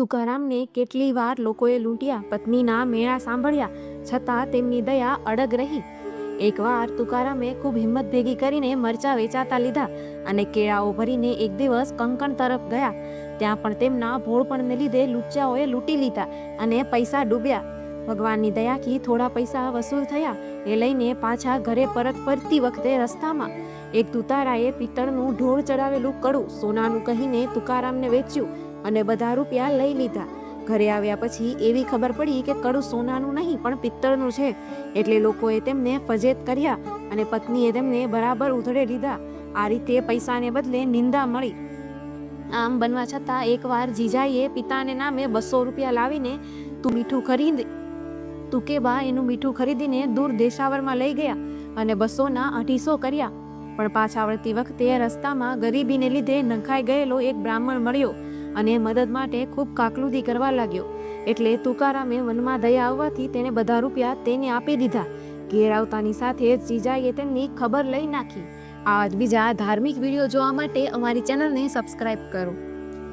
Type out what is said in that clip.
તુકારામને કેટલી વાર લોકોએ લૂંટ્યા, પત્નીના મેળા સાંભળ્યા, છતાં તેમની દયા અડગ રહી. એકવાર તુકારામે ખૂબ હિંમત ભેગી કરીને મરચા વેચાતા લીધા અને કેળાઓ ભરીને એક દિવસ કંકણ તરફ ગયા. ત્યાં પણ તેમના ભોળપણને લીધે લુચ્ચાઓએ લૂંટી લીધા અને પૈસા ડૂબ્યા. ભગવાનની દયાથી થોડા પૈસા વસૂલ થયા. એ લઈને પાછા ઘરે પરત ફરતી વખતે રસ્તામાં એક તુતારાએ પિત્તળનું ઢોળ ચડાવેલું કડું સોનાનું કહીને તુકારામને વેચ્યું. અને બધા રૂપિયા લઈ લીધા. ઘરે આવ્યા પછી એવી ખબર પડી કે કડું સોનાનું નહીં, પણ પિત્તળનું છે. એટલે લોકોએ તેમને ફજેત કર્યા અને પત્નીએ તેમને બરાબર ઉધડે લીધા. આ રીતે પૈસાને બદલે નિંદા મળી. આમ બનવા છતાં એકવાર જીજાઈએ પિતાને નામે બસો રૂપિયા લાવીને તું મીઠું ખરીદ. તું કે બા, એનું મીઠું ખરીદીને દૂર દેશાવરમાં લઈ ગયા અને બસોના અઢીસો કર્યા. પણ પાછા વળતી વખતે રસ્તામાં ગરીબીને લીધે નંખાઈ ગયેલો એક બ્રાહ્મણ મળ્યો. અને મદદ માટે ખૂબ કાકલુદી કરવા લાગ્યો. એટલે તુકારામે મનમાં દયા આવવાથી તેને બધા રૂપિયા તેને આપી દીધા. ઘેર આવતાની સાથે જીજાએ તેમની ખબર લઈ નાખી. આ જ બીજા ધાર્મિક વીડિયો જોવા માટે અમારી ચેનલને સબસ્ક્રાઇબ કરો.